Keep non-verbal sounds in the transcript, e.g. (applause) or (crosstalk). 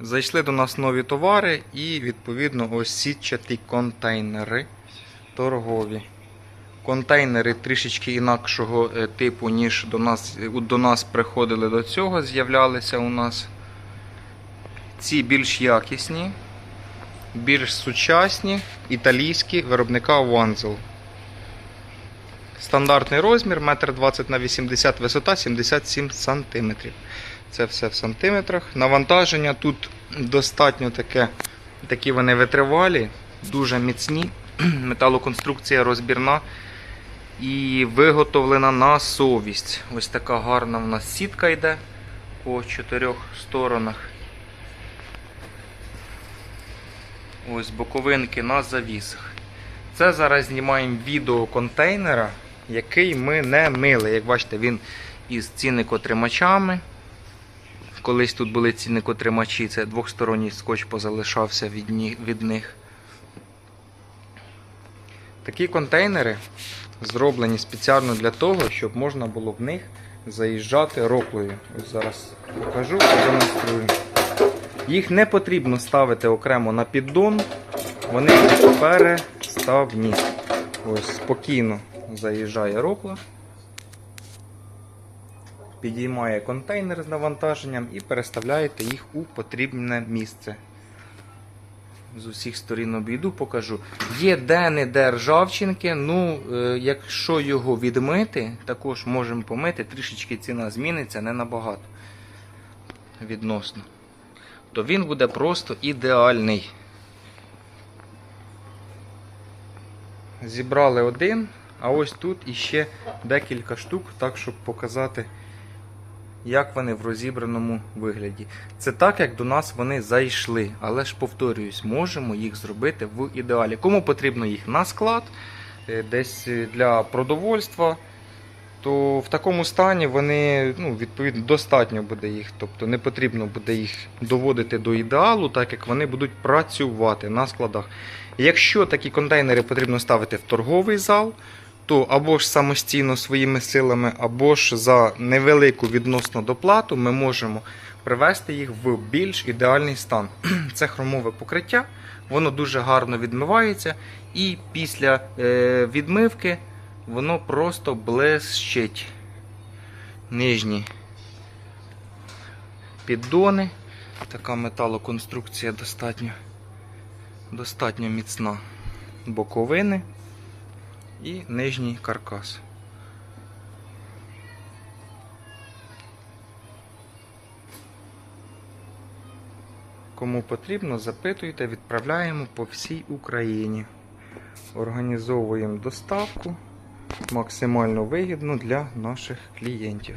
Зайшли до нас нові товари і, відповідно, ось сітчаті контейнери торгові. Контейнери трішечки інакшого е, типу, ніж до нас, до нас приходили до цього, з'являлися у нас. Ці більш якісні, більш сучасні, італійські виробника Wanzel. Стандартний розмір 1,20 на 80 висота 77 см. Це все в сантиметрах. Навантаження тут достатньо таке, такі вони витривалі, дуже міцні. (clears throat) Металоконструкція розбірна і виготовлена на совість. Ось така гарна в нас сітка йде по чотирьох сторонах. Ось боковинки на завісах. Це зараз знімаємо відео контейнера, який ми не мили. Як бачите, він із цінникотримачами. Колись тут були цінникотримачі, це двохсторонній скотч позалишався від, ні- від них. Такі контейнери зроблені спеціально для того, щоб можна було в них заїжджати роклою. Ось зараз покажу, продемонструю. Їх не потрібно ставити окремо на піддон, вони переставні. Ось спокійно заїжджає рокла, підіймає контейнер з навантаженням і переставляєте їх у потрібне місце. З усіх сторін обійду, покажу. Є де-не-де ржавчинки. Ну, е, якщо його відмити, також можемо помити, трішечки ціна зміниться, не набагато відносно. То він буде просто ідеальний. Зібрали один, а ось тут іще декілька штук, так щоб показати, як вони в розібраному вигляді. Це так, як до нас вони зайшли. Але ж повторююсь, можемо їх зробити в ідеалі. Кому потрібно їх на склад, е, десь е, для продовольства, то в такому стані вони ну, відповідно достатньо буде їх. Тобто не потрібно буде їх доводити до ідеалу, так як вони будуть працювати на складах. Якщо такі контейнери потрібно ставити в торговий зал, то або ж самостійно своїми силами, або ж за невелику відносно доплату ми можемо привести їх в більш ідеальний стан. (clears throat) Це хромове покриття, воно дуже гарно відмивається, і після е, відмивки воно просто блищить. Нижні піддони. Така металоконструкція достатньо, достатньо міцна. Боковини і нижній каркас. Кому потрібно, запитуйте, відправляємо по всій Україні. Організовуємо доставку максимально вигідно для наших клієнтів.